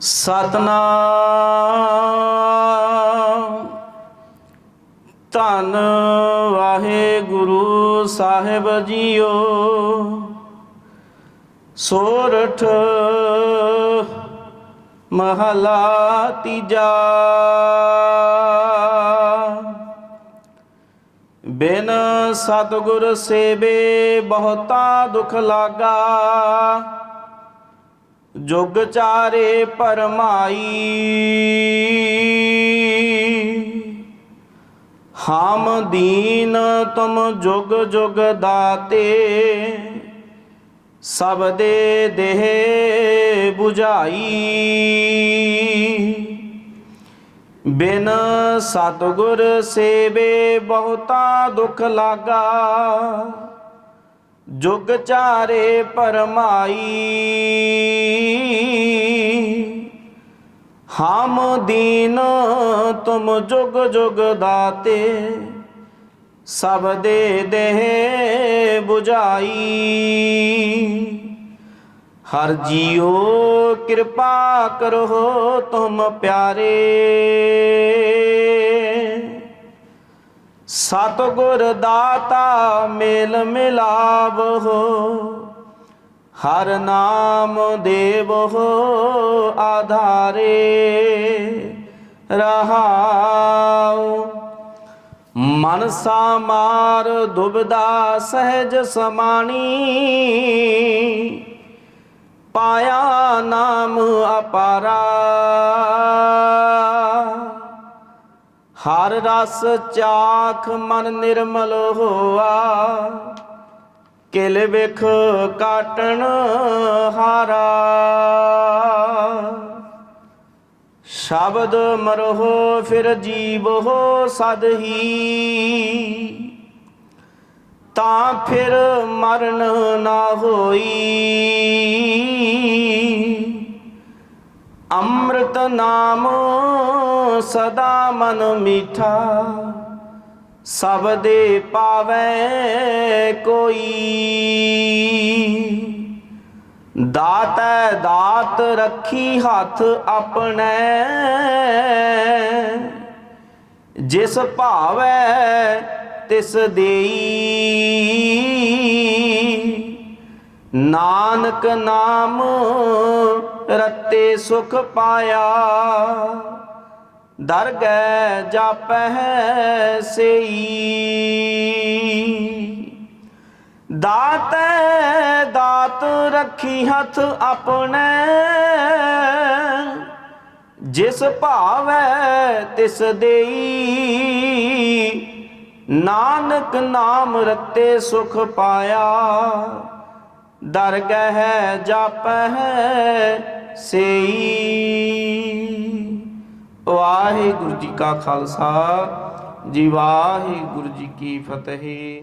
ਸਤਨਾਮ। ਧੰਨ ਵਾਹਿਗੁਰੂ ਸਾਹਿਬ ਜੀਓ। ਸੋਰਠ ਮਹਲਾ ਤੀਜਾ। ਬਿਨ ਸਤਿਗੁਰ ਸੇਵੇ ਬਹੁਤਾ ਦੁਖ ਲਾਗਾ। ਜੁਗ ਚਾਰੇ ਪਰਮਾਈ। ਹਮ ਦੀਨ ਤੁਮ ਜੁਗ ਜੁਗ ਦਾਤੇ, ਸਭ ਦੇ ਦੇਹ 부ਝਾਈ। ਬਿਨ ਸਤਿਗੁਰ ਸੇਵੇ ਬਹੁਤਾ ਦੁਖ ਲਾਗਾ। ਜੁਗ ਚਾਰੇ ਪਰਮਾਈ। ਹਮ ਦੀਨ ਤੁਮ ਜੁਗ ਜੁਗ ਦਾਤੇ, ਸਭ ਦੇ ਦੇਹ 부ਝਾਈ ਹਰ ਜੀਓ ਕਿਰਪਾ ਕਰੋ ਤੁਮ ਪਿਆਰੇ। ਸਤਿਗੁਰ ਦਾਤਾ ਮੇਲ ਮਿਲਾਵੋ ਹਰ ਨਾਮ ਦੇਵੋ ਆਧਾਰੇ ਰਹਾਉ। ਮਨ ਸਾਮਾਰ ਦੁਬਦਾ ਸਹਿਜ ਸਮਾਣੀ, ਪਾਇਆ ਨਾਮ ਅਪਾਰਾ ਹਰ ਰਸ ਚਾਖ ਮਨ ਨਿਰਮਲ ਹੋਆ। ਕਿਲ ਵਿਖ ਕਾਟਣ ਹਾਰਾ। ਸ਼ਬਦ ਮਰਹੁ ਫਿਰ ਜੀਵ ਹੋ ਸਦ ਹੀ। ਤਾਂ ਫਿਰ ਮਰਨ ਨਾ ਹੋਈ। ਅੰਮ੍ਰਿਤ ਨਾਮ ਸਦਾ ਮਨ ਮੀਠਾ। ਸਭ ਦੇ ਪਾਵੈ ਕੋਈ। ਦਾਤੈ ਦਾਤ ਰੱਖੀ ਹੱਥ ਆਪਣੇ। ਜਿਸ ਭਾਵੈ ਤਿਸ ਦੇਈ। ਨਾਨਕ ਨਾਮ ਰਤੇ ਸੁਖ ਪਾਇਆ। ਦਰਗਹਿ ਜਾਪੈ ਸਈ। ਦਾਤੈ ਦਾਤ ਰੱਖੀ ਹੱਥ ਆਪਣੇ। ਜਿਸ ਭਾਵੈ ਤਿਸ ਦੇਈ। ਨਾਨਕ ਨਾਮ ਰਤੇ ਸੁਖ ਪਾਇਆ। ਦਰਗਹਿ ਜਾਪੈ ਸਈ। ਵਾਹਿਗੁਰੂ ਜੀ ਕਾ ਖਾਲਸਾ ਜੀ ਵਾਹਿਗੁਰੂ ਜੀ ਕੀ ਫਤਿਹ।